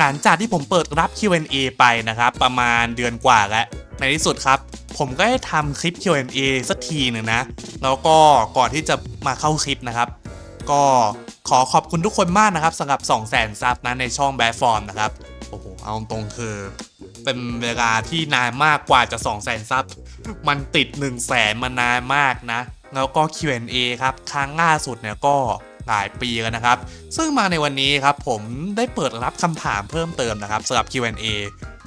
หลังจากที่ผมเปิดรับ Q&A ไปนะครับ ประมาณเดือนกว่าแล้ว ในที่สุดครับ ผมก็ได้ทำคลิป Q&A สักทีหนึ่งนะ แล้วก็ก่อนที่จะมาเข้าคลิปนะครับ ก็ขอขอบคุณทุกคนมากนะครับสำหรับ2 0 0 0 0 0ซับนะในช่องแบ f ฟอร์มนะครับ โอ้โห เอาตรงคือ เป็นเวลาที่นานมากกว่าจะ 2 0 0 0 0 0ซับมันติด 1 0 0 0 0แสนมานานมากนะ แล้วก็ Q&A ครับ ครั้งล่าสุดเนี่ยก็ หลายปีแล้วนะครับ ซึ่งมาในวันนี้ครับผมได้เปิดรับคำถามเพิ่มเติมนะครับสำหรับ Q&A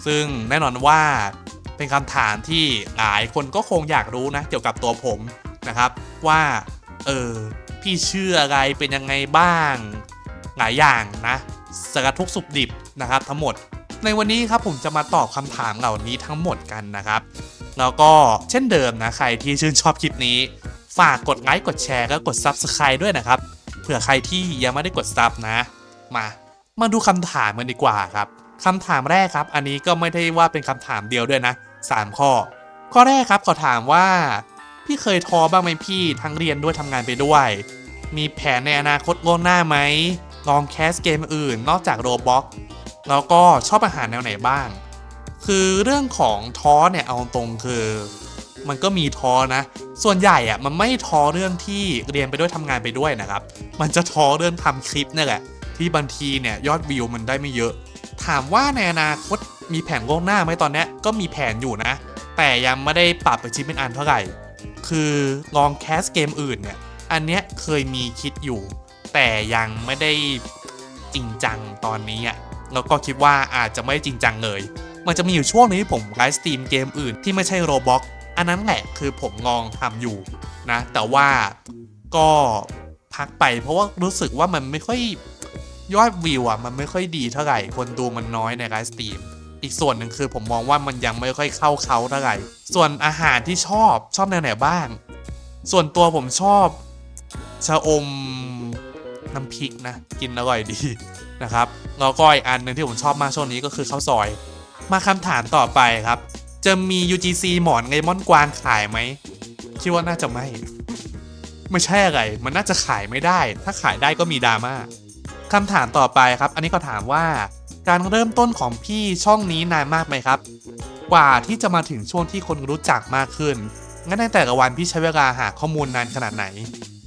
ซึ่งแน่นอนว่าเป็นคำถามที่หลายคนก็คงอยากรู้นะเกี่ยวกับตัวผมนะครับ ว่าเออพี่ชื่ออะไรเป็นยังไงบ้างหลายอย่างนะสารทุกสุขดิบนะครับ ทั้งหมด ในวันนี้ครับผมจะมาตอบคำถามเหล่านี้ทั้งหมดกันนะครับ แล้วก็เช่นเดิมนะใครที่ชื่นชอบคลิปนี้ ฝากกดไลค์กดแชร์และกด Subscribe ด้วยนะครับ เผื่อใครที่ยังไม่ได้กด Sub นะ มา มาดูคำถามกันดีกว่าครับคำถามแรกครับ อันนี้ก็ไม่ได้ว่าเป็นคำถามเดียวด้วยนะ 3 ข้อ ข้อแรกครับขอถามว่า พี่เคยท้อบ้างไหมพี่ทั้งเรียนด้วยทำงานไปด้วย มีแผนในอนาคตล่วงหน้าไหมลองแคสเกมอื่น นอกจากโรบ็อกแล้วก็ชอบอาหารแนวไหนบ้าง คือเรื่องของท้อเนี่ยเอาตรงคือ มันก็มีท้อนะ ส่วนใหญ่อะมันไม่ท้อเรื่องที่เรียนไปด้วยทำงานไปด้วยนะครับ มันจะท้อเรื่องทำคลิปนี่แหละ ที่บางทีเนี่ยยอดวิวมันได้ไม่เยอะ ถามว่าในอนาคตมีแผนล่วงหน้าไหมตอนนี้ก็มีแผนอยู่นะ แต่ยังไม่ได้ปรับไปชิ้นเป็นอันเท่าไหร่ คือลองแคสเกมอื่นเนี่ย อันเนี้ยเคยมีคิดอยู่ แต่ยังไม่ได้จริงจังตอนนี้อะแล้วก็คิดว่าอาจจะไม่จริงจังเลย มันจะมีอยู่ช่วงนึงที่ผมไลฟ์สตรีมเกมอื่นที่ไม่ใช่โรบ็อก อันนั้นแหละคือผมลองทำอยู่นะ แต่ว่าก็พักไปเพราะว่ารู้สึกว่ามันไม่ค่อยยอดวิวอะ มันไม่ค่อยดีเท่าไหร่ คนดูมันน้อยในไลฟ์สตรีม อีกส่วนหนึ่งคือผมมองว่ามันยังไม่ค่อยเข้าเขาเท่าไหร่ ส่วนอาหารที่ชอบชอบแนวไหนบ้าง ส่วนตัวผมชอบชะอมน้ำพริกนะ กินอร่อยดีนะครับแล้วก็อีกอันหนึ่งที่ผมชอบมากช่วงนี้ก็คือข้าวซอย มาคำถามต่อไปครับ จะมี UGC หมอนไงมอนกวางขายไหมคิดว่าน่าจะไม่ ไม่ใช่อะไร มันน่าจะขายไม่ได้ ถ้าขายได้ก็มีดราม่าคำถามต่อไปครับ อันนี้ก็ถามว่า การเริ่มต้นของพี่ช่องนี้นานมากไหมครับ กว่าที่จะมาถึงช่วงที่คนรู้จักมากขึ้น งั้นในแต่ละวันพี่ใช้เวลาหาข้อมูลนานขนาดไหน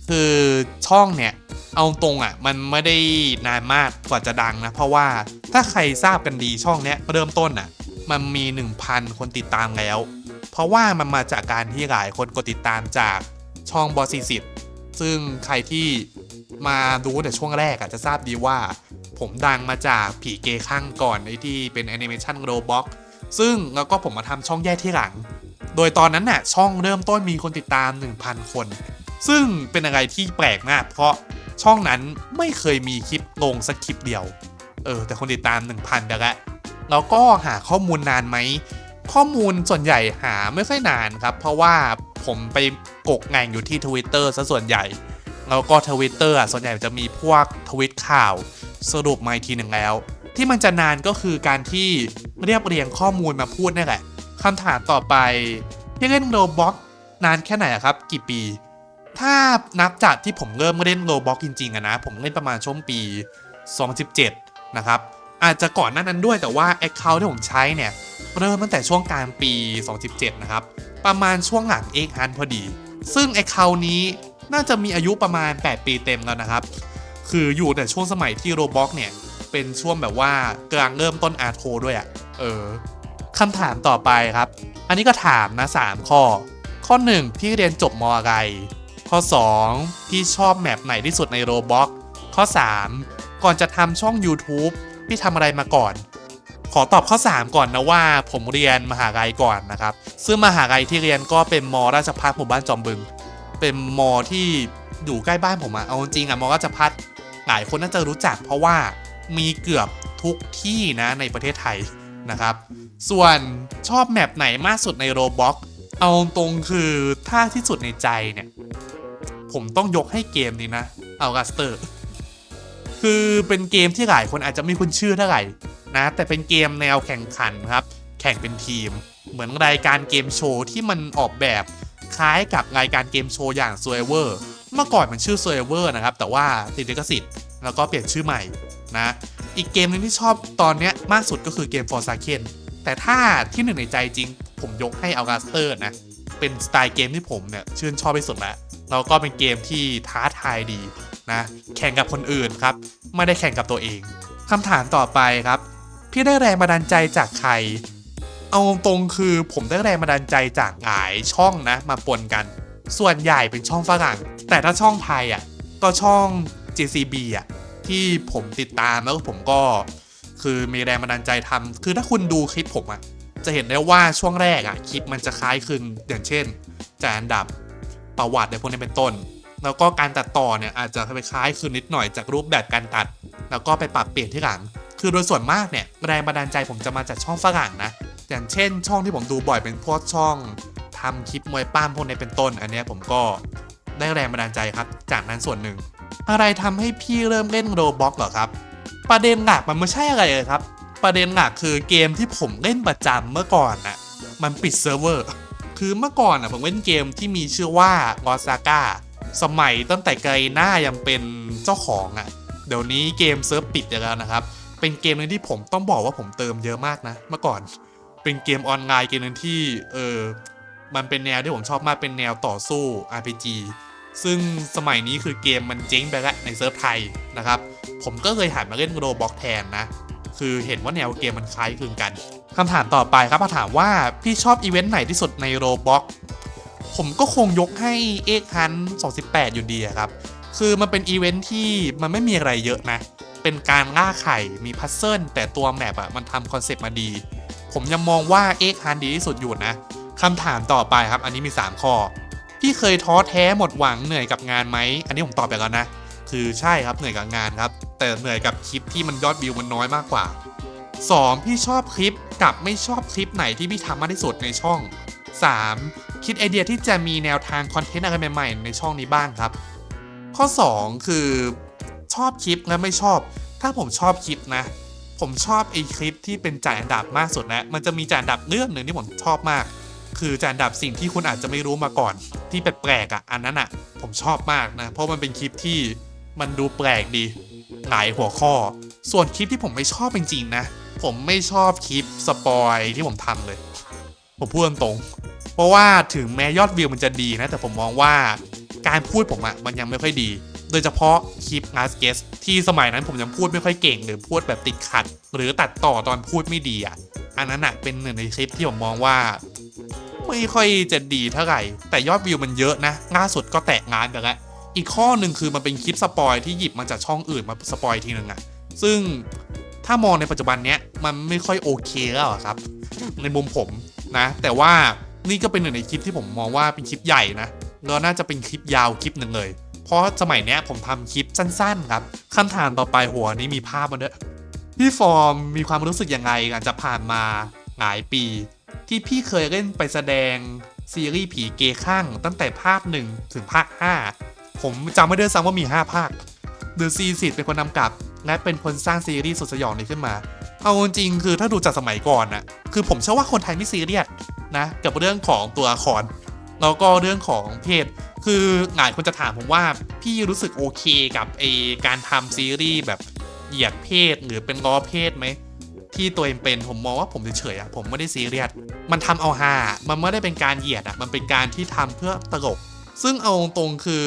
คือช่องเนี่ยเอาตรงอะมันไม่ได้นานมากกว่าจะดังนะ เพราะว่าถ้าใครทราบกันดีช่องเนี้ยเริ่มต้นอะ มันมี 1,000 คนติดตามแล้ว เพราะว่ามันมาจากการที่หลายคนกดติดตามจากช่องบอสซิสิตซึ่งใครที่มาดูแต่ช่วงแรกอะจะทราบดีว่า ผมดังมาจากผีเกย์ข้างก่อนไอ้ที่เป็นแอนิเมชันโรบ็อกซึ่งแล้วก็ผมมาทำช่องแยกที่หลัง โดยตอนนั้นน่ะช่องเริ่มต้นมีคนติดตาม 1,000 คน ซึ่งเป็นอะไรที่แปลกมาก เพราะช่องนั้นไม่เคยมีคลิปลงสักคลิปเดียว เออแต่คนติดตาม 1,000แล้วละแล้วก็หาข้อมูลนานไหม ข้อมูลส่วนใหญ่หาไม่ค่อยนานครับ เพราะว่าผมไปกกแงงอยู่ที่ Twitter ซะส่วนใหญ่ แล้วก็ทวิตเตอร์ส่วนใหญ่จะมีพวกทวิตข่าว สรุปมาทีหนึ่งแล้ว ที่มันจะนานก็คือการที่เรียบเรียงข้อมูลมาพูดนี่แหละคำถามต่อไปที่เล่นโรบ็อกนานแค่ไหนอะครับ กี่ปี ถ้านับจากที่ผมเริ่มเล่นโรบ็อกจริงๆอะนะ ผมเล่นประมาณช่วงปี 2017 นะครับ อาจจะก่อนหน้านั้นด้วยแต่ว่า Account ที่ผมใช้เนี่ย เริ่มตั้งแต่ช่วงกลางปี 2017 นะครับ ประมาณช่วงหลังเอกฮันพอดี ซึ่ง Account นี้น่าจะมีอายุประมาณ 8 ปีเต็มแล้วนะครับ คืออยู่แต่ช่วงสมัยที่โรบ็อกเนี่ย เป็นช่วงแบบว่ากลังเริ่มต้นอาร์โทด้วยอะ่ะ เออคำถามต่อไปครับ อันนี้ก็ถามนะ 3 ข้อ ข้อ 1 พี่เรียนจบมอะไร ข้อ 2 พี่ชอบแมปไหนที่สุดในโรบ็อกข้อ 3 ก่อนจะทำช่อง YouTube พี่ทำอะไรมาก่อน ขอตอบข้อ 3 ก่อนนะว่า ผมเรียนมหาลัยก่อนนะครับ ซึ่งมหาลัยที่เรียนก็เป็นมอราชภัฏหมู่บ้านจอมบึง เป็นมอที่อยู่ใกล้บ้านผมอะเอาจริงอะมอราชพัฒหลายคนน่าจะรู้จักเพราะว่ามีเกือบทุกที่นะในประเทศไทยนะครับ ส่วนชอบแมปไหนมากสุดในโรบ็อกเอาตรงคือถ้าที่สุดในใจเนี่ย ผมต้องยกให้เกมนี้นะเอากัสเตอร์ คือเป็นเกมที่หลายคนอาจจะไม่คุ้นชื่อเท่าไหร่นะ แต่เป็นเกมแนวแข่งขันครับ แข่งเป็นทีม เหมือนรายการเกมโชว์ที่มันออกแบบคล้ายกับรายการเกมโชว์อย่าง s u r v i v o r เมื่อก่อนมันชื่อ s u r v i v o r นะครับ แต่ว่าติดลิขสิทธิ์แล้วก็เปลี่ยนชื่อใหม่นะ อีกเกมหนึงที่ชอบตอนนี้มากสุดก็คือเกม For s a k e n แต่ถ้าที่หนึ่งในใจจริง ผมยกให้ a u g u s t e r นะ เป็นสไตล์เกมที่ผมเนี่ยชื่นชอบที่สุดแล้วแล้วก็เป็นเกมที่ท้าทายดี นะแข่งกับคนอื่นครับ ไม่ได้แข่งกับตัวเองคำถามต่อไปครับ พี่ได้แรงบันดาลใจจากใคร เอาตรงคือผมได้แรงบันดาลใจจากหลายช่องนะมาปนกัน ส่วนใหญ่เป็นช่องฝรั่ง แต่ถ้าช่องไทยอะก็ช่อง JCB อะที่ผมติดตามแล้วผมก็คือมีแรงบันดาลใจทำคือถ้าคุณดูคลิปผมอะจะเห็นได้ว่าช่วงแรกอะคลิปมันจะคล้ายคลึงอย่างเช่นจานอันดับประวัติในพวกนี้เป็นต้น แล้วก็การตัดต่อเนี่ยอาจจะไปคล้ายคลึงนิดหน่อยจากรูปแบบการตัด แล้วก็ไปปรับเปลี่ยนที่หลัง คือโดยส่วนมากเนี่ยแรงบันดาลใจผมจะมาจากช่องฝรั่งนะ อย่างเช่น ช่องที่ผมดูบ่อยเป็นพวกช่องทำคลิปมวยป้ามพวกนี้เป็นต้น อันนี้ผมก็ได้แรงบันดาลใจครับ จากนั้นส่วนหนึ่ง อะไรทำให้พี่เริ่มเล่นโรบ็อกเหรอครับ ประเด็นหลักมันไม่ใช่อะไรเลยครับ ประเด็นหลักคือเกมที่ผมเล่นประจำเมื่อก่อนน่ะมันปิดเซิร์ฟเวอร์ คือเมื่อก่อนอะผมเล่นเกมที่มีชื่อว่ากอซาก้า สมัยตั้งแต่ไกลหน้ายังเป็นเจ้าของอะ เดี๋ยวนี้เกมเซิร์ฟปิดแล้วนะครับ เป็นเกมนึงที่ผมต้องบอกว่าผมเติมเยอะมากนะ เมื่อก่อน เป็นเกมออนไลน์เกมนึงที่เออมันเป็นแนวที่ผมชอบมากเป็นแนวต่อสู้ RPG ซึ่งสมัยนี้คือเกมมันเจ๊งไปแล้วในเซิร์ฟไทยนะครับ ผมก็เลยหันมาเล่นโรบ็อกแทนนะ คือเห็นว่าแนวเกมมันคล้ายคลึงกันคำถามต่อไปครับมาถามว่าพี่ชอบอีเวนต์ไหนที่สุดในโรบ็อก ผมก็คงยกให้เอ็กฮัน28 อยู่ดีครับ คือมันเป็นอีเวนต์ที่มันไม่มีอะไรเยอะนะ เป็นการล่าไข่มีพัซเซิลแต่ตัวแมปอะมันทำคอนเซปต์มาดี ผมยังมองว่าเอ็กฮันดีที่สุดอยู่นะคำถามต่อไปครับ อันนี้มี 3 ข้อ พี่เคยท้อแท้หมดหวังเหนื่อยกับงานไหม อันนี้ผมตอบไปแล้วนะ คือใช่ครับเหนื่อยกับงานครับ แต่เหนื่อยกับคลิปที่มันยอดวิวมันน้อยมากกว่า 2. พี่ชอบคลิปกับไม่ชอบคลิปไหนที่พี่ทำมากที่สุดในช่อง 3. คิดไอเดียที่จะมีแนวทางคอนเทนต์อะไรใหม่ๆ ในช่องนี้บ้างครับ ข้อ 2 คือชอบคลิปและไม่ชอบ ถ้าผมชอบคลิปนะ ผมชอบไอคลิปที่เป็นจ่ายอันดับมากสุดนะมันจะมีจ่ายอันดับเรื่องหนึ่งที่ผมชอบมาก คือจ่ายอันดับสิ่งที่คุณอาจจะไม่รู้มาก่อน ที่แปลกๆอะอันนั้นอะ ผมชอบมากนะ เพราะมันเป็นคลิปที่มันดูแปลกดีหลายหัวข้อ ส่วนคลิปที่ผมไม่ชอบจริงๆนะ ผมไม่ชอบคลิปสปอยที่ผมทำเลย ผมพูดตรง เพราะว่าถึงแม้ยอดวิวมันจะดีนะ แต่ผมมองว่าการพูดผมอะมันยังไม่ค่อยดี โดยเฉพาะคลิป Ask Guest ที่สมัยนั้นผมยังพูดไม่ค่อยเก่ง หรือพูดแบบติดขัด หรือตัดต่อตอนพูดไม่ดีอะอันนั้นอะเป็นหนึ่งในคลิปที่ผมมองว่า ไม่ค่อยจะดีเท่าไหร่ แต่ยอดวิวมันเยอะนะล่าสุดก็แตกงานไปแล้วอีกข้อหนึ่งคือมันเป็นคลิปสปอยที่หยิบมาจากช่องอื่นมาสปอยทีหนึ่งอะซึ่งถ้ามองในปัจจุบันเนี้ยมันไม่ค่อยโอเคแล้วครับ ในมุมผมนะ แต่ว่า นี่ก็เป็นหนึ่งในคลิปที่ผมมองว่าเป็นคลิปใหญ่นะแล้วน่าจะเป็นคลิปยาวคลิปหนึ่งเลย เพราะสมัยเนี้ยผมทำคลิปสั้นๆครับคำถามต่อไปหัวนี้มีภาพมาด้วยพี่ฟอร์มมีความรู้สึกยังไงหลังจากผ่านมาหลายปี ที่พี่เคยเล่นไปแสดงซีรีส์ผีเกย์ข้างตั้งแต่ภาค1ถึงภาค 5 ผมจำไม่ได้ซ้ำว่ามี 5 ภาคเดอะซีสิเป็นคนนำกับ และเป็นคนสร้างซีรีส์สุดสยองนี้ขึ้นมา เอาจริงคือถ้าดูจากสมัยก่อนน่ะคือผมเชื่อว่าคนไทยไม่ซีเรียส นะกับเรื่องของตัวละครแล้วก็เรื่องของเพศ คือหลายคนจะถามผมว่าพี่รู้สึกโอเคกับไอการทำซีรีส์แบบเหยียดเพศหรือเป็นล้อเพศไหมที่ตัวเองเป็นผมมองว่าผมเฉยๆอะผมไม่ได้ซีเรียสมันทำเอาฮามันไม่ได้เป็นการเหยียดอะมันเป็นการที่ทำเพื่อตลก ซึ่งเอาตรงคือ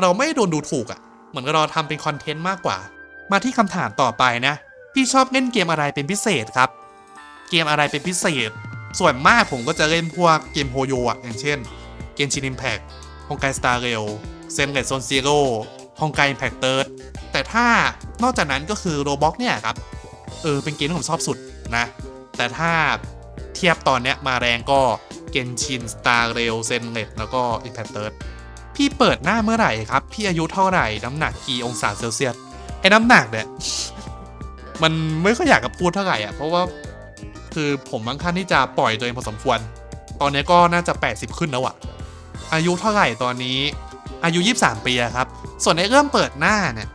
เราไม่โดนดูถูกอะเหมือนกับเราทำเป็นคอนเทนต์มากกว่า มาที่คำถามต่อไปนะ พี่ชอบเล่นเกมอะไรเป็นพิเศษครับ เกมอะไรเป็นพิเศษ ส่วนมากผมก็จะเล่นพวกเกมโฮโยอะอย่างเช่นเกมชินิมแพกฮองไกสตาร์เรลเซนเลดโซนซีโร่ฮองไกอิมแพกเติร์ดแต่ถ้านอกจากนั้นก็คือโรบ็อกเนี่ยครับ เออ เป็นเกมที่ผมชอบสุดนะ แต่ถ้าเทียบตอนเนี้ยมาแรงก็เกนชินสตาร์เรลเซนเลดแล้วก็อิ p พ c เติร์ดพี่เปิดหน้าเมื่อไหร่ครับ พี่อายุเท่าไหร่ น้ำหนักกี่องศาเซลเซียสไอ้น้ำหนักเนี่ย มันไม่ค่อยอยากจะพูดเท่าไหร่อะ เพราะว่า คือผมบางขั้นที่จะปล่อยตัวเองพอสมควร ตอนนี้ก็น่าจะ 80 ขึ้นแล้วอะอายุเท่าไหร่ตอนนี้ อายุ 23 ปีอะครับ ส่วนไอ้เริ่มเปิดหน้าเนี่ย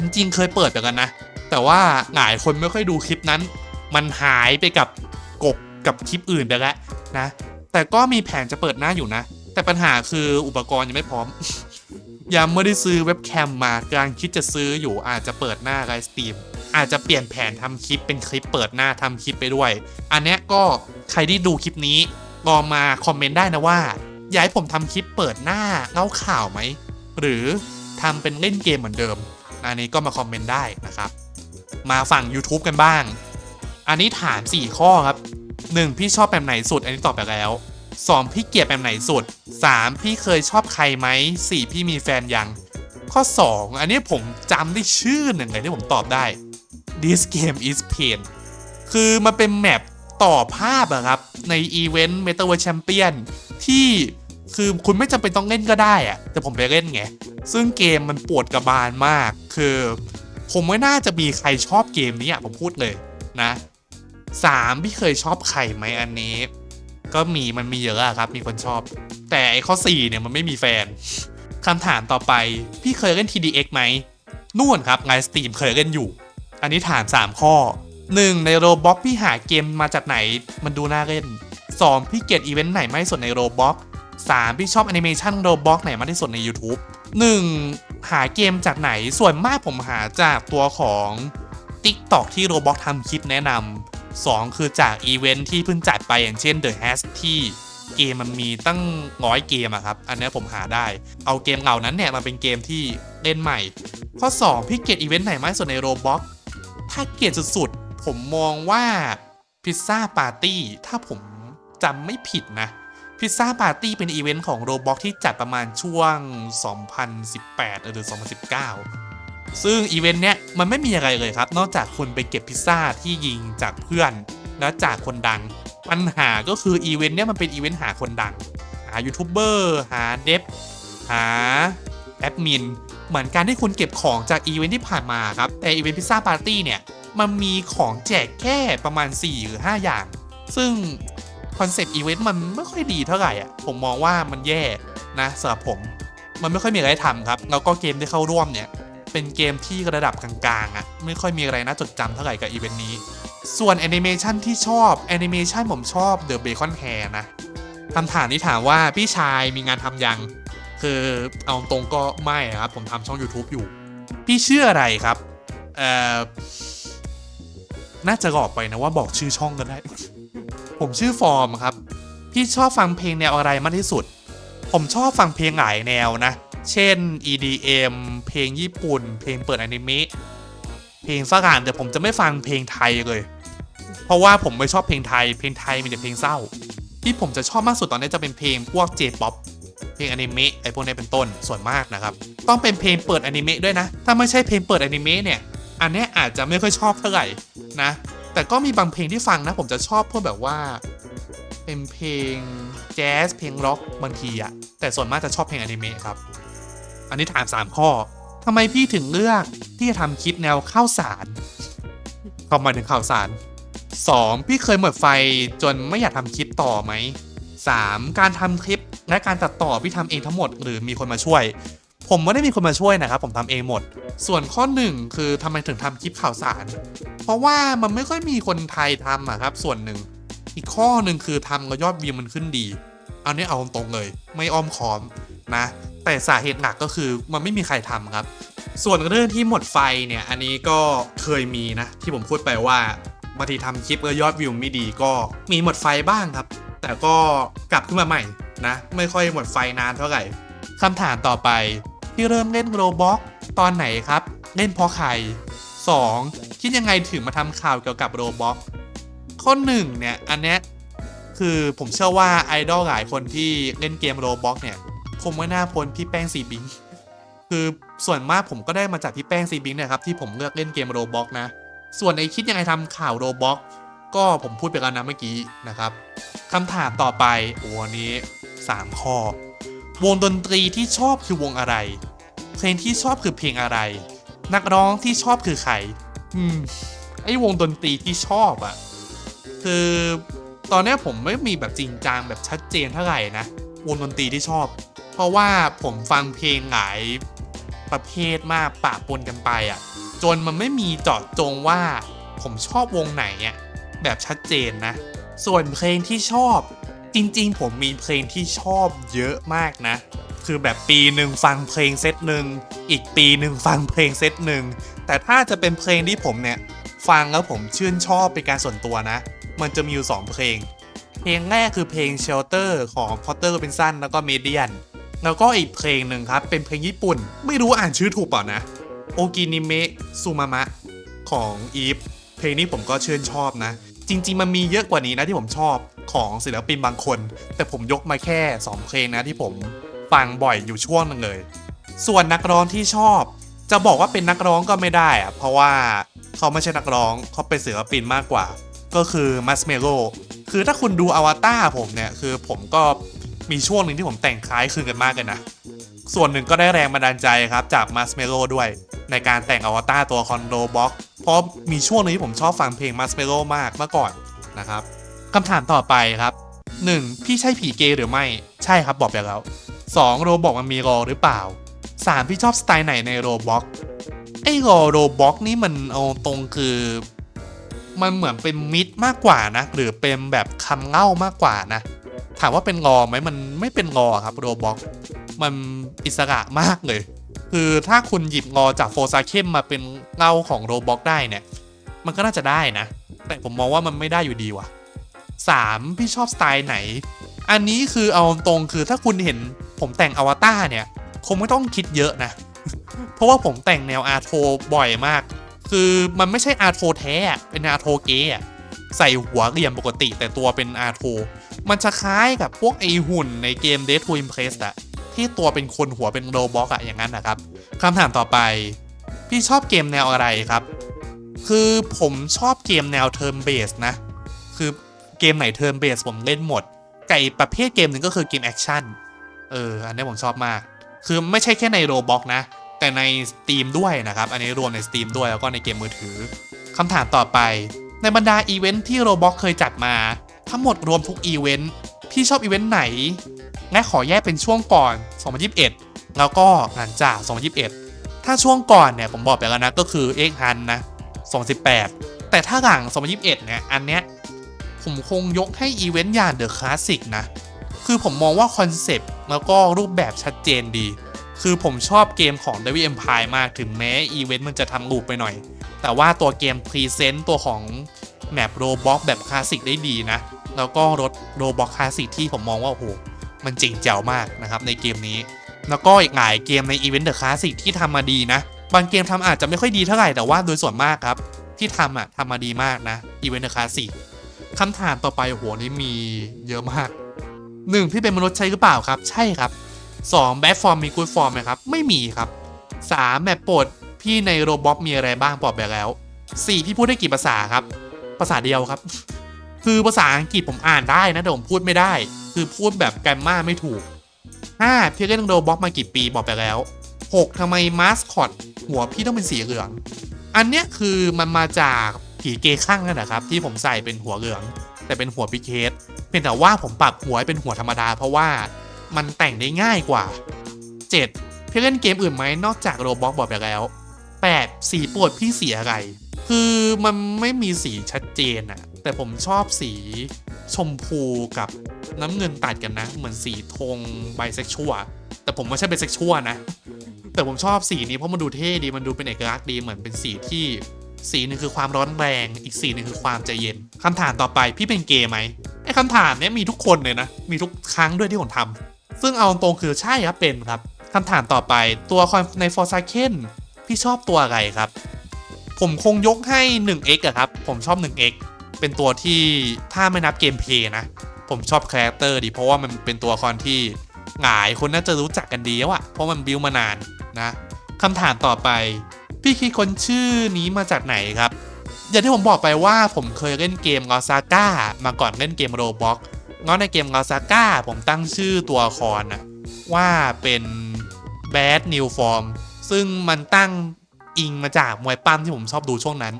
จริงๆ เคยเปิดเหมือนกันนะ แต่ว่าหลายคนไม่ค่อยดูคลิปนั้น มันหายไปกับกบกับคลิปอื่นไปแล้วนะ แต่ก็มีแผนจะเปิดหน้าอยู่นะ แต่ปัญหาคืออุปกรณ์ยังไม่พร้อม ยังไม่ได้ซื้อเว็บแคมมากำลังคิดจะซื้ออยู่อาจจะเปิดหน้าไลฟ์สตรีมอาจจะเปลี่ยนแผนทำคลิปเป็นคลิปเปิดหน้าทำคลิปไปด้วย อันนี้ก็ใครที่ดูคลิปนี้ลองมาคอมเมนต์ได้นะว่าอยากให้ผมทำคลิปเปิดหน้าเล่าข่าวไหมหรือทำเป็นเล่นเกมเหมือนเดิม อันนี้ก็มาคอมเมนต์ได้นะครับ มาฝั่ง YouTube กันบ้าง อันนี้ถาม 4 ข้อครับ 1. พี่ชอบแบบไหนสุด อันนี้ตอบไปแล้ว 2. พี่เกลียดแบบไหนสุด 3. พี่เคยชอบใครไหม 4. พี่มีแฟนยัง ข้อ 2 อันนี้ผมจำได้ชื่อหนึ่งเลยที่ผมตอบได้ This game is pain คือมันเป็นแมปต่อภาพอะครับ ในอีเวนต์ Metaverse Champion ที่คือคุณไม่จำเป็นต้องเล่นก็ได้อะแต่ผมไปเล่นไง ซึ่งเกมมันปวดกระบาลมาก คือผมไม่น่าจะมีใครชอบเกมนี้อะผมพูดเลยนะสามพี่เคยชอบใครไหมอันนี้ ก็มีมันมีเยอะอะครับ มีคนชอบ แต่ไอ้ข้อ 4 เนี่ยมันไม่มีแฟนคำถามต่อไป พี่เคยเล่น TDX ไหมนู่นครับไงสตรีมเคยเล่นอยู่ อันนี้ถาม 3 ข้อ 1. ในโรบ็อกพี่หาเกมมาจากไหนมันดูน่าเล่น 2. พี่เกลียดอีเวนต์ไหนไม่สุดในโรบ็อก 3. พี่ชอบแอนิเมชันโรบ็อกไหนมากที่สุดใน YouTube 1. หาเกมจากไหนส่วนมากผมหาจากตัวของ TikTok ที่โรบ็อกทำคลิปแนะนำ 2 คือจากอีเวนท์ที่เพิ่งจัดไปอย่างเช่น The Has ที่เกมมันมีตั้งร้อยเกมอะครับ อันนี้ผมหาได้ เอาเกมเหล่านั้นเนี่ยมาเป็นเกมที่เล่นใหม่ ข้อ 2 พี่เกียดอีเวนต์ไหนมากที่สุดในโรบ็อกถ้าเกียดสุดๆ ผมมองว่าพิซซ่าปาร์ตี้ถ้าผมจำไม่ผิดนะพิซซ่าปาร์ตี้เป็นอีเวนต์ของโรบ็อกที่จัดประมาณช่วง 2018 หรือ 2019 ซึ่งอีเวนต์เนี้ยมันไม่มีอะไรเลยครับ นอกจากคุณไปเก็บพิซซ่าที่ยิงจากเพื่อน และจากคนดัง ปัญหาก็คืออีเวนต์เนี้ยมันเป็นอีเวนต์หาคนดัง หายูทูบเบอร์หาเดฟหาแอดมินเหมือนการที่คุณเก็บของจากอีเวนต์ที่ผ่านมาครับ แต่อีเวนต์พิซซ่าปาร์ตี้เนี่ยมันมีของแจกแค่ประมาณ 4 หรือ 5 อย่าง ซึ่งคอนเซปต์อีเวนต์มันไม่ค่อยดีเท่าไหร่อะผมมองว่ามันแย่นะสำหรับผม มันไม่ค่อยมีอะไรทำครับแล้วก็เกมที่เข้าร่วมเนี่ย เป็นเกมที่ระดับกลางๆอะ่ะไม่ค่อยมีอะไรน่าจดจำเท่าไหร่กับอีเวนต์นี้ ส่วนแอนิเมชันที่ชอบแอนิเมชันผมชอบ The Bacon Hair นะคำถามที่ถามว่าพี่ชายมีงานทำยัง คือเอาตรงก็ไม่ครับ ผมทำช่อง YouTube อยู่ พี่ชื่ออะไรครับเอ่อน่าจะบอกไปนะว่าบอกชื่อช่องก็ได้ ผมชื่อฟอร์มครับ พี่ชอบฟังเพลงแนวอะไรมากที่สุด ผมชอบฟังเพลงหลายแนวนะ เช่น EDM เพลงญี่ปุ่น เพลงเปิดอนิเมะเพลงฝรั่งแต่ผมจะไม่ฟังเพลงไทยเลย เพราะว่าผมไม่ชอบเพลงไทย เพลงไทยมีแต่เพลงเศร้า ที่ผมจะชอบมากสุดตอนนี้จะเป็นเพลงพวก J-POP เพลงอนิเมะไอพวกนี้เป็นต้นส่วนมากนะครับ ต้องเป็นเพลงเปิดอนิเมะด้วยนะ ถ้าไม่ใช่เพลงเปิดอนิเมะเนี่ย อันนี้อาจจะไม่ค่อยชอบเท่าไหร่นะ แต่ก็มีบางเพลงที่ฟังนะ ผมจะชอบพวกแบบว่า เป็นเพลงแจ๊สเพลงร็อกบางทีอะแต่ส่วนมากจะชอบเพลงอนิเมะครับ อันนี้ถาม 3 ข้อทำไมพี่ถึงเลือกที่จะทำคลิปแนวข้าวสารเข้ามาถึงข่าวสาร 2. พี่เคยหมดไฟจนไม่อยากทำคลิปต่อไหม 3. การทำคลิปและการตัดต่อพี่ทำเองทั้งหมดหรือมีคนมาช่วย ผมไม่ได้มีคนมาช่วยนะครับ ผมทำเองหมด ส่วนข้อหนึ่งคือทำไมถึงทำคลิปข่าวสาร เพราะว่ามันไม่ค่อยมีคนไทยทำอะครับ ส่วนหนึ่ง อีกข้อหนึ่งคือทำแล้วยอดวิวมันขึ้นดีอันนี้เอาตรงเลย ไม่อ้อมค้อมนะ แต่สาเหตุหลักก็คือมันไม่มีใครทำครับ ส่วนเรื่องที่หมดไฟเนี่ยอันนี้ก็เคยมีนะ ที่ผมพูดไปว่าบางทีทำคลิปแล้วยอดวิวไม่ดีก็มีหมดไฟบ้างครับ แต่ก็กลับขึ้นมาใหม่นะ ไม่ค่อยหมดไฟนานเท่าไหร่คำถามต่อไปที่เริ่มเล่นโรบ็อกตอนไหนครับ เล่นเพราะใคร 2. คิดยังไงถึงมาทำข่าวเกี่ยวกับโรบ็อกข้อหนึ่งเนี่ยอันเนี้ยคือผมเชื่อว่าไอดอลหลายคนที่เล่นเกมโรบ็อกเนี่ย คงไม่น่าพ้นพี่แป้งซีบิง คือส่วนมากผมก็ได้มาจากพี่แป้งซีบิงเนี่ยครับที่ผมเลือกเล่นเกมโรบ็อกนะ ส่วนไอคิดยังไงทำข่าวโรบ็อกก็ผมพูดไปแล้วนะเมื่อกี้นะครับคำถามต่อไปโอ้วันนี้ 3 ข้อ วงดนตรีที่ชอบคือวงอะไร เพลงที่ชอบคือเพลงอะไร นักร้องที่ชอบคือใคร อืม ไอวงดนตรีที่ชอบอะคือตอนนี้ผมไม่มีแบบจริงจังแบบชัดเจนเท่าไหร่นะ วงดนตรีที่ชอบ เพราะว่าผมฟังเพลงหลายประเภทมากปะปนกันไปอะ่ะ จนมันไม่มีเจาะจงว่าผมชอบวงไหนอะแบบชัดเจนนะ ส่วนเพลงที่ชอบจริงๆ ผมมีเพลงที่ชอบเยอะมากนะ คือแบบปีหนึ่งฟังเพลงเซตหนึ่งอีกปีหนึ่งฟังเพลงเซตหนึ่งแต่ถ้าจะเป็นเพลงที่ผมเนี่ยฟังแล้วผมชื่นชอบเป็นการส่วนตัวนะ มันจะมีอยู่ 2 เพลง เพลงแรกคือเพลง Shelter ของ Potter Robinson แล้วก็ Median แล้วก็อีกเพลงหนึ่งครับ เป็นเพลงญี่ปุ่น ไม่รู้อ่านชื่อถูกเปล่านะโอกินิเมะซูมามะของอีฟเพลงนี้ผมก็ชื่นชอบนะ จริง ๆ มันมีเยอะกว่านี้นะที่ผมชอบของศิลปินบางคน แต่ผมยกมาแค่ 2 เพลงนะที่ผมฟังบ่อยอยู่ช่วงนึงเลย ส่วนนักร้องที่ชอบ จะบอกว่าเป็นนักร้องก็ไม่ได้อะเพราะว่าเขาไม่ใช่นักร้องเขาเป็นศิลปินมากกว่า ก็คือมัสเมโ o คือถ้าคุณดูอวตารผมเนี่ย คือผมก็ มีช่วงหนึ่งที่ผมแต่งคล้ายคลึงกันมากเลยนะ ส่วนหนึ่งก็ได้แรงบันดาลใจครับจากมัสเมโ o ด้วย ในการแต่งอวตารตัวคอนโดบ็อกเพราะมีช่วงหนึงที่ผมชอบฟังเพลงมัสเมโ o มากเมื่อก่อนนะครับคำถามต่อไปครับ 1. พี่ใช่ผีเกย์หรือไม่ ใช่ครับบอกไปแล้ว 2. โรบอกมันมีรอหรือเปล่า 3. พี่ชอบสไตล์ไหนในโรบ็อกไอ้รอโรบ็อกนี่มันเอาตรงคือ มันเหมือนเป็นมิดมากกว่านะ หรือเป็นแบบคำเล่ามากกว่านะ ถามว่าเป็นรอไหมมันไม่เป็นรอครับโรบ็อกมันอิสระมากเลย คือถ้าคุณหยิบงอจากโฟซาเข้มมาเป็นเงาของโรบ็อกได้เนี่ย มันก็น่าจะได้นะ แต่ผมมองว่ามันไม่ได้อยู่ดีว่ะ 3. พี่ชอบสไตล์ไหน อันนี้คือเอาตรงคือถ้าคุณเห็นผมแต่งอวตารเนี่ย คงไม่ต้องคิดเยอะนะ เพราะว่าผมแต่งแนวอาร์โทบ่อยมาก คือมันไม่ใช่อาร์โทแท้เป็นอาร์โทเกย์อะใส่หัวเหลี่ยมปกติแต่ตัวเป็นอาร์โท มันจะคล้ายกับพวกไอหุ่นในเกม Death to Impress อะที่ตัวเป็นคนหัวเป็นโรบ็อกอะอย่างนั้นนะครับคำถามต่อไป พี่ชอบเกมแนวอะไรครับ คือผมชอบเกมแนว Turn Based นะ คือเกมไหน Turn Based ผมเล่นหมด ไก่ประเภทเกมหนึ่งก็คือเกมแอคชั่น เออ อันนี้ผมชอบมาก คือไม่ใช่แค่ในโรบ็อกนะ แต่ใน Steam ด้วยนะครับ อันนี้รวมใน Steam ด้วยแล้วก็ในเกมมือถือคำถามต่อไป ในบรรดาอีเวนท์ที่โรบ็อกเคยจัดมา ทั้งหมดรวมทุกอีเวนต์พี่ชอบอีเวนต์ไหนและขอแยกเป็นช่วงก่อน 2021 แล้วก็หลังจาก 2021 ถ้าช่วงก่อนเนี่ยผมบอกไปแล้วนะก็คือเอ็กฮันนะ2018 แต่ถ้าหลัง 2021 เนี่ยอันเนี้ยผมคงยกให้อีเวนต์อย่างเดอะคลาสสิกนะ คือผมมองว่าคอนเซปต์แล้วก็รูปแบบชัดเจนดี คือผมชอบเกมของ Devil Empire มากถึงแม้อีเวนต์มันจะทำลูปไปหน่อย แต่ว่าตัวเกมพรีเซนต์ตัวของแมปโรบ็อกแบบคลาสสิกได้ดีนะ แล้วก็รถโรบอกคลาสสิกที่ผมมองว่า โอ้โห มันจริงแจ๋วมากนะครับในเกมนี้ แล้วก็อีกหลายเกมในอีเวนต์เดอะคลาสสิกที่ทำมาดีนะ บางเกมทำอาจจะไม่ค่อยดีเท่าไหร่แต่ว่าโดยส่วนมากครับ ที่ทำอะทำมาดีมากนะอีเวนต์เดอะคลาสสิกคำถามต่อไปโอ้โหนี่มีเยอะมาก 1. พี่เป็นมนุษย์ใช่หรือเปล่าครับ ใช่ครับ 2. แบดฟอร์มมีกูดฟอร์มไหมครับ ไม่มีครับ 3. แมปโปรดพี่ในโรบอทมีอะไรบ้างบอกไปแล้ว 4. พี่พูดได้กี่ภาษาครับ ภาษาเดียวครับ คือภาษาอังกฤษผมอ่านได้นะแต่ผมพูดไม่ได้ คือพูดแบบแกรมมาไม่ถูก 5. พี่เล่นโรบอทมากี่ปีบอกไปแล้ว 6. ทำไมมาสคอตหัวพี่ต้องเป็นสีเหลือง อันเนี้ยคือมันมาจากผีเกย์ข้างนั่นนะครับ ที่ผมใส่เป็นหัวเหลือง แต่เป็นหัวพิเคสเพียงแต่ว่าผมปรับหัวให้เป็นหัวธรรมดา เพราะว่ามันแต่งได้ง่ายกว่า 7. พี่เล่นเกมอื่นไหมนอกจากโรบ็อกบอกไปแล้ว 8. สีโปรดพี่สีอะไร คือมันไม่มีสีชัดเจนอะแต่ผมชอบสีชมพูกับน้ำเงินตัดกันนะ เหมือนสีธงไบเซ็กชวลแต่ผมไม่ใช่ไบเซ็กชวลนะ แต่ผมชอบสีนี้เพราะมันดูเท่ดีมันดูเป็นเอกลักษณ์ดีเหมือนเป็นสีที่สีหนึ่งคือความร้อนแรง อีกสีหนึ่งคือความใจเย็นคำถามต่อไปพี่เป็นเกย์ไหมไอ้คำถามเนี้ยมีทุกคนเลยนะ มีทุกครั้งด้วยที่ผมทำซึ่งเอาตรงคือใช่ครับเป็นครับคำถามต่อไปตัวละครในฟอร์ซาเคนพี่ชอบตัวอะไรครับ ผมคงยกให้ 1x อะครับ ผมชอบ 1x เป็นตัวที่ถ้าไม่นับเกมเพย์นะ ผมชอบคาแรคเตอร์ดีเพราะว่ามันเป็นตัวละครที่หลายคนน่าจะรู้จักกันดีแล้วอะเพราะมันบิวมานานนะคำถามต่อไป พี่คิดคนชื่อนี้มาจากไหนครับ อย่างที่ผมบอกไปว่าผมเคยเล่นเกม g o ซาก้ามาก่อนเล่นเกมโรบ็อกงั้นในเกม g o ซาก้าผมตั้งชื่อตัวครนะว่าเป็น Bad New Form ซึ่งมันตั้ง อิงมาจากมวยปั้มที่ผมชอบดูช่วงนั้น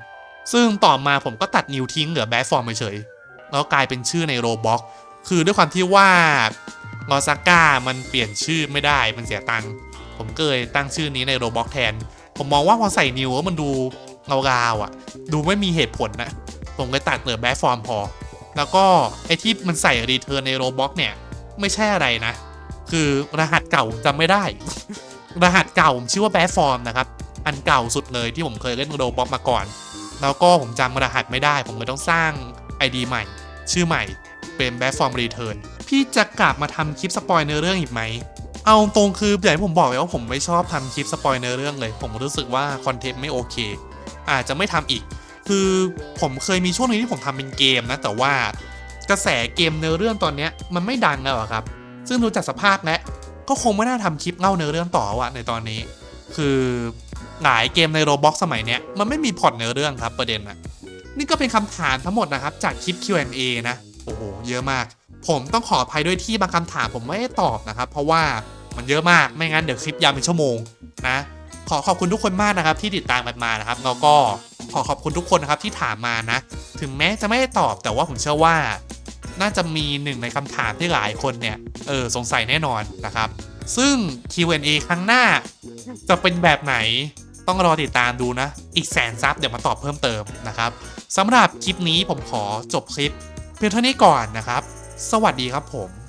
ซึ่งต่อมาผมก็ตัดนิวทิ้งเหลือ Bad Form เฉยๆแล้วกลายเป็นชื่อในโรบ็อกคือด้วยความที่ว่า g o ซาก้ามันเปลี่ยนชื่อไม่ได้มันเสียตังค์ผมก็เลยตั้งชื่อนี้ในโรบ็อกแทน ผมมองว่าพอใส่นิวแล้วมันดูเงาๆอะ ดูไม่มีเหตุผลนะผมเลยตัดเหลือแบฟอร์มพอ แล้วก็ไอที่มันใส่รีเทิร์นในโรบ็อกเนี่ยไม่ใช่อะไรนะ คือรหัสเก่าจำไม่ได้ รหัสเก่าผมชื่อว่าแบฟอร์มนะครับ อันเก่าสุดเลยที่ผมเคยเล่นโรบ็อกมาก่อน แล้วก็ผมจำรหัสไม่ได้ ผมเลยต้องสร้าง ID ใหม่ ชื่อใหม่เป็น b a c k Form Return พี่จะกลับมาทำคลิปสปอยเนื้อเรื่องอีกไหม เอาตรงคืออย่างที่ผมบอกไว้ว่าผมไม่ชอบทำคลิปสปอยเนื้อเรื่องเลย ผมรู้สึกว่าคอนเทนต์ไม่โอเค อาจจะไม่ทำอีก คือผมเคยมีช่วงนึงที่ผมทำเป็นเกมนะ แต่ว่ากระแสเกมเนื้อเรื่องตอนนี้มันไม่ดังแล้วครับ ซึ่งดูจากสภาพแล้วก็คงไม่น่าทำคลิปเล่าเนื้อเรื่องต่อวะในตอนนี้ คือ หลายเกมในโรบ็อกสมัยเนี้ยมันไม่มีพล็อตเนื้อเรื่องครับประเด็นอะนี่ก็เป็นคำถามทั้งหมดนะครับจากคลิป Q&A นะโอ้โหเยอะมาก ผมต้องขออภัยด้วยที่บางคำถามผมไม่ได้ตอบนะครับ เพราะว่ามันเยอะมากไม่งั้นเดี๋ยวคลิปยาวเป็นชั่วโมงนะขอขอบคุณทุกคนมากนะครับที่ติดตามกันมานะครับแล้วก็ขอขอบคุณทุกคนนะครับที่ถามมานะ ถึงแม้จะไม่ได้ตอบแต่ว่าผมเชื่อว่า น่าจะมีหนึ่งในคำถามที่หลายคนเนี่ยเออสงสัยแน่นอนนะครับ ซึ่ง Q&A ครั้งหน้าจะเป็นแบบไหน ต้องรอติดตามดูนะ อีกแสนซับเดี๋ยวมาตอบเพิ่มเติมนะครับสำหรับคลิปนี้ผมขอจบคลิป เพียงเท่านี้ก่อนนะครับ สวัสดีครับผม